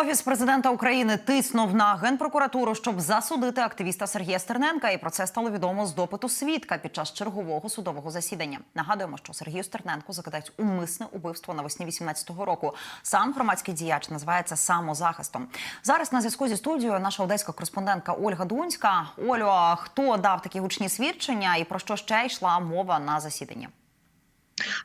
Офіс президента України тиснув на генпрокуратуру, щоб засудити активіста Сергія Стерненка. І про це стало відомо з допиту свідка під час чергового судового засідання. Нагадуємо, що Сергію Стерненку закидають умисне убивство навесні 18-го року. Сам громадський діяч називається самозахистом. Зараз на зв'язку зі студією наша одеська кореспондентка Ольга Дунська. Олю, хто дав такі гучні свідчення і про що ще йшла мова на засіданні?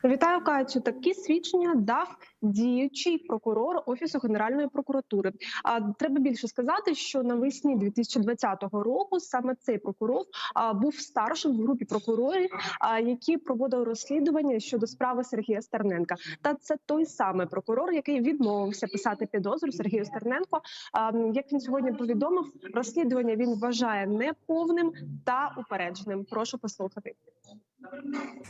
Вітаю Катю. Такі свідчення дав діючий прокурор офісу Генеральної прокуратури. А треба більше сказати, що навесні 2020 року саме цей прокурор а, був старшим в групі прокурорів, а, які проводили розслідування щодо справи Сергія Стерненка. Та це той самий прокурор, який відмовився писати підозру Сергію Стерненко. А, як він сьогодні повідомив, розслідування він вважає неповним та упередженим. Прошу послухати.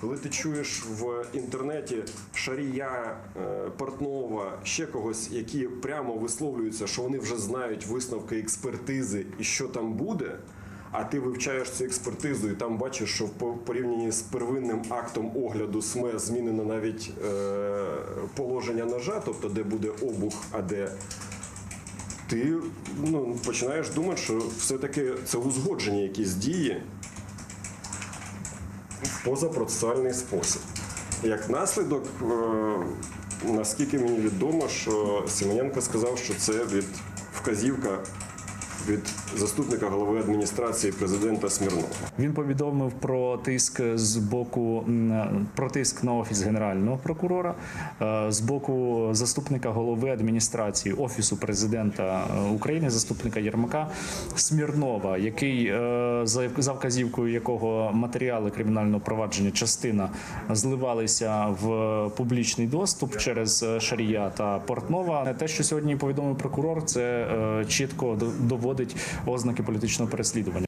Коли ти чуєш в інтернеті Шарія, е, Портнова, ще когось, які прямо висловлюються, що вони вже знають висновки експертизи і що там буде. А ти вивчаєш цю експертизу і там бачиш, що в порівнянні з первинним актом огляду СМЕ змінено навіть е, положення ножа, тобто де буде обух, а де ти ну, починаєш думати, що все-таки це узгоджені якісь дії в позапроцесуальний спосіб. Як наслідок, е, наскільки мені відомо, що Семененко сказав, що це від вказівка від заступника голови адміністрації президента Смірнова. Він повідомив про тиск з боку про тиск на офіс генерального прокурора, е, з боку заступника голови адміністрації офісу президента е, України, заступника Єрмака Смірнова, який е, за вказівкою якого матеріали кримінального провадження частина зливалися в публічний доступ через Шарія та Портнова. Те, що сьогодні повідомив прокурор, це чітко до- доводить ознаки політичного переслідування.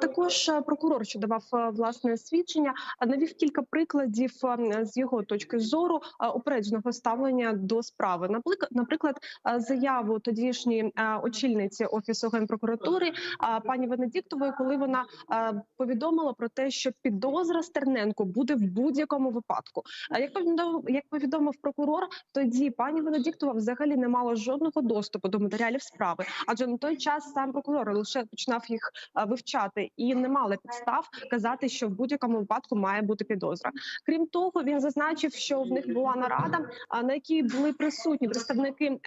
Також е, прокурор, що давав е, власне свідчення, а навів кілька прикладів е, з його точки зору е, упередженого ставлення до справи. Наприклад, е, заяву тодішньої е, очільниці офісу генпрокуратури е, пані Венедіктової, коли вона е, повідомила про те, що підозра Стерненко буде в будь-якому випадку. Як повідомив, як повідомив прокурор, тоді пані Венедіктова взагалі не мала жодного доступу до матеріалів справи, адже на той час сам прокурор лише починав їх е, вивчати і не мали підстав казати, що в будь-якому випадку має бути підозра. Крім того, він зазначив, що в них була нарада, на якій були присутні представники.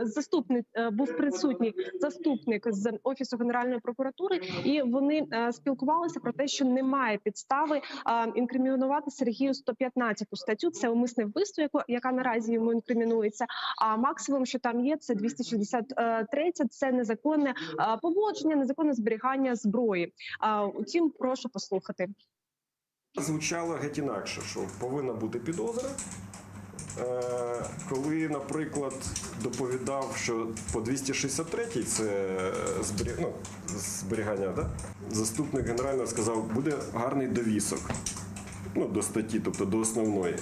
Заступник е, був присутній заступник з офісу генеральної прокуратури, і вони е, спілкувалися про те, що немає підстави інкримінувати Сергію 115 статтю. Це умисне вбивство, яка наразі йому інкримінується. А максимум, що там є, це 263, Це незаконне поводження, незаконне зберігання зброї. А, Утім, прошу послухати. Звучало геть інакше, що повинна бути підозра. Е, Коли, наприклад, доповідав, що по 263 це зберіг... ну, зберігання, да? заступник генерального сказав, буде гарний довісок ну, до статті, тобто до основної.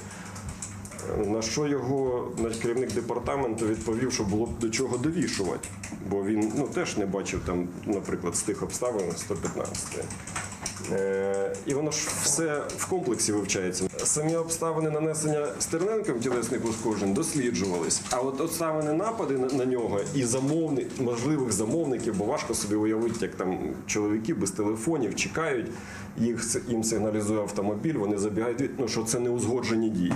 На що його керівник департаменту відповів, що було б до чого довішувати, бо він ну, теж не бачив там, наприклад, з тих обставин 115. Е, і воно ж все в комплексі вивчається. Самі обставини нанесення Стерненком тілесних ушкоджень досліджувались. А от обставини напади на, нього і замовни, можливих замовників, бо важко собі уявити, як там чоловіки без телефонів чекають, їх їм сигналізує автомобіль, вони забігають, ну, що це не узгоджені дії.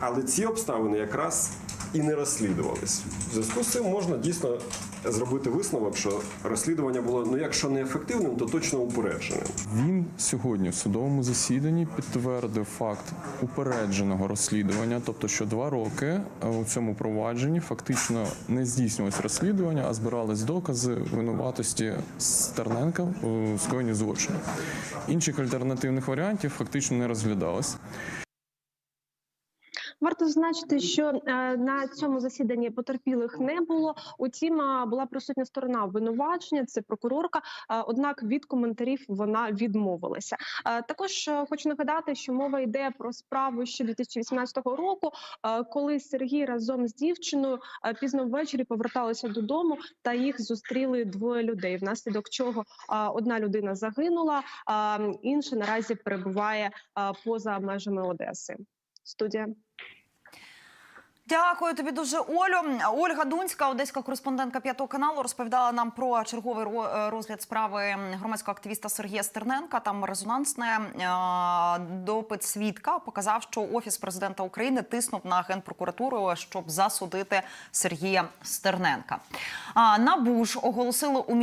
Але ці обставини якраз і не розслідувались. В зв'язку з цим можна дійсно зробити висновок, що розслідування було ну якщо не ефективним, то точно упередженим. Він сьогодні в судовому засіданні підтвердив факт упередженого розслідування, тобто, що два роки е, у цьому провадженні фактично не здійснювалось розслідування, а збирались докази винуватості Стерненка у скоєнні злочину. Інших альтернативних варіантів фактично не розглядалось. Варто зазначити, що е, на цьому засіданні потерпілих не було. Утім, е, була присутня сторона обвинувачення, це прокурорка. е, Однак від коментарів вона відмовилася. Також хочу нагадати, що мова йде про справу ще 2018 року, коли Сергій разом з дівчиною пізно ввечері поверталися додому, та їх зустріли двоє людей. Внаслідок чого одна людина загинула, а інша наразі перебуває поза межами Одеси. Студія. Дякую тобі дуже, Олю. Ольга Дунська, одеська кореспондентка п'ятого каналу, розповідала нам про черговий розгляд справи громадського активіста Сергія Стерненка. Там резонансне е, допит свідка показав, що офіс президента України тиснув на генпрокуратуру, щоб засудити Сергія Стерненка. А набу ж оголосили у